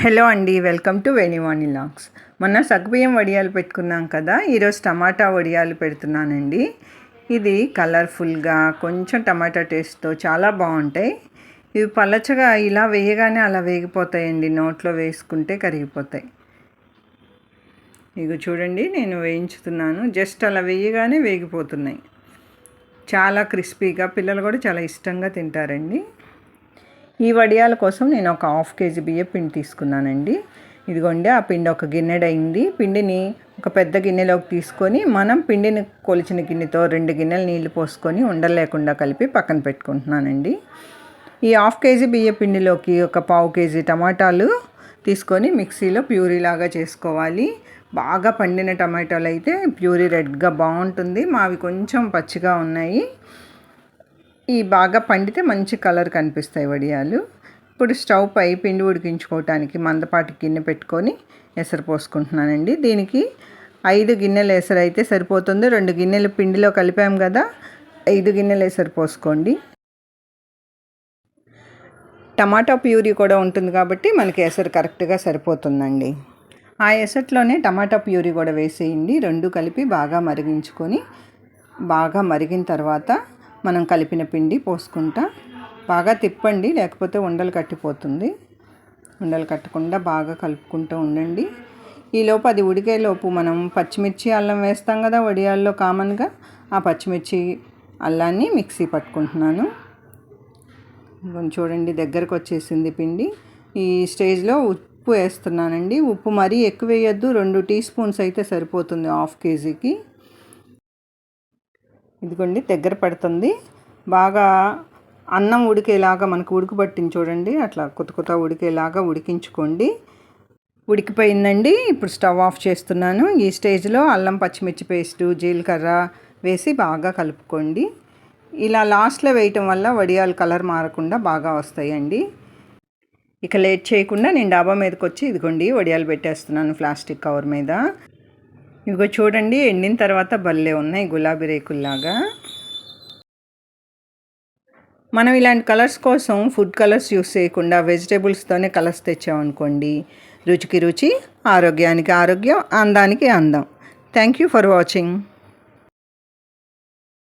Hello అండి welcome to వేణివాణి lakhs. మొన్న సగ్గుబియ్యం వడియాలు పెట్టుకున్నాం కదా ఈరోజు టమాటా వడియాలు పెడుతున్నానండి. ఇది కలర్ఫుల్గా కొంచెం టమాటా టేస్ట్తో చాలా బాగుంటాయి. ఇవి పలచగా ఇలా వేయగానే అలా వేగిపోతాయండి నోట్లో వేసుకుంటే కరిగిపోతాయి. ఇక చూడండి నేను వేయించుతున్నాను. జస్ట్ అలా వేయగానే వేగిపోతున్నాయి. చాలా క్రిస్పీగా పిల్లలు కూడా చాలా ఇష్టంగా తింటారండి. ఈ వడియాల కోసం నేను ఒక హాఫ్ కేజీ బియ్య పిండి తీసుకున్నానండి. ఇదిగోండి ఆ పిండి ఒక గిన్నెడైంది. పిండిని ఒక పెద్ద గిన్నెలోకి తీసుకొని మనం పిండిని కొలిచిన గిన్నెతో రెండు గిన్నెలు నీళ్ళు పోసుకొని ఉండలేకుండా కలిపి పక్కన పెట్టుకుంటున్నానండి. ఈ హాఫ్ కేజీ బియ్య పిండిలోకి ఒక పావు కేజీ టమాటాలు తీసుకొని మిక్సీలో ప్యూరీ లాగా చేసుకోవాలి. బాగా పండిన టమాటాలు అయితే ప్యూరీ రెడ్గా బాగుంటుంది. మావి కొంచెం పచ్చిగా ఉన్నాయి. ఈ బాగా పండితే మంచి కలర్ కనిపిస్తాయి వడియాలు. ఇప్పుడు స్టవ్ పై పిండి ఉడికించుకోవటానికి మందపాటి గిన్నె పెట్టుకొని ఎసరు పోసుకుంటున్నానండి. దీనికి ఐదు గిన్నెలు ఎసరు అయితే సరిపోతుంది. రెండు గిన్నెలు పిండిలో కలిపాం కదా ఐదు గిన్నెలు ఎసరు పోసుకోండి. టమాటా ప్యూరీ కూడా ఉంటుంది కాబట్టి మనకి ఎసరు కరెక్ట్గా సరిపోతుందండి. ఆ ఎసట్లోనే టమాటా ప్యూరీ కూడా వేసేయండి. రెండు కలిపి బాగా మరిగించుకొని బాగా మరిగిన తర్వాత మనం కలిపిన పిండి పోసుకుంటా. బాగా తిప్పండి లేకపోతే ఉండలు కట్టిపోతుంది. ఉండలు కట్టకుండా బాగా కలుపుకుంటూ ఉండండి. ఈలోపు అది ఉడికేలోపు మనం పచ్చిమిర్చి అల్లం వేస్తాం కదా వడియాల్లో కామన్గా. ఆ పచ్చిమిర్చి అల్లాన్ని మిక్సీ పట్టుకుంటున్నాను. కొంచెం చూడండి దగ్గరకు వచ్చేసింది పిండి. ఈ స్టేజ్లో ఉప్పు వేస్తున్నానండి. ఉప్పు మరీ ఎక్కువ వేయద్దు రెండు టీ స్పూన్స్ అయితే సరిపోతుంది హాఫ్ కేజీకి. ఇదిగోండి దగ్గర పడుతుంది. బాగా అన్నం ఉడికేలాగా మనకు ఉడకబట్టింది చూడండి. అట్లా కొత్త కొత్త ఉడికేలాగా ఉడికించుకోండి. ఉడికిపోయిందండి. ఇప్పుడు స్టవ్ ఆఫ్ చేస్తున్నాను. ఈ స్టేజ్లో అల్లం పచ్చిమిర్చి పేస్టు జీలకర్ర వేసి బాగా కలుపుకోండి. ఇలా లాస్ట్లో వేయటం వల్ల వడియాలు కలర్ మారకుండా బాగా వస్తాయండి. ఇక లేట్ చేయకుండా నేను డాబా మీదకి వచ్చి ఇదిగోండి వడియాలు పెట్టేస్తున్నాను ప్లాస్టిక్ కవర్ మీద. ఇదిగో చూడండి ఎండిన తర్వాత భలే ఉన్నాయి గులాబీ రేకుల్లాగా. మనం ఇలాంటి కలర్స్ కోసం ఫుడ్ కలర్స్ యూస్ చేయకుండా వెజిటేబుల్స్తోనే కలర్స్ తెచ్చామనుకోండి రుచికి రుచి ఆరోగ్యానికి ఆరోగ్యం అందానికి అందం. Thank you for watching.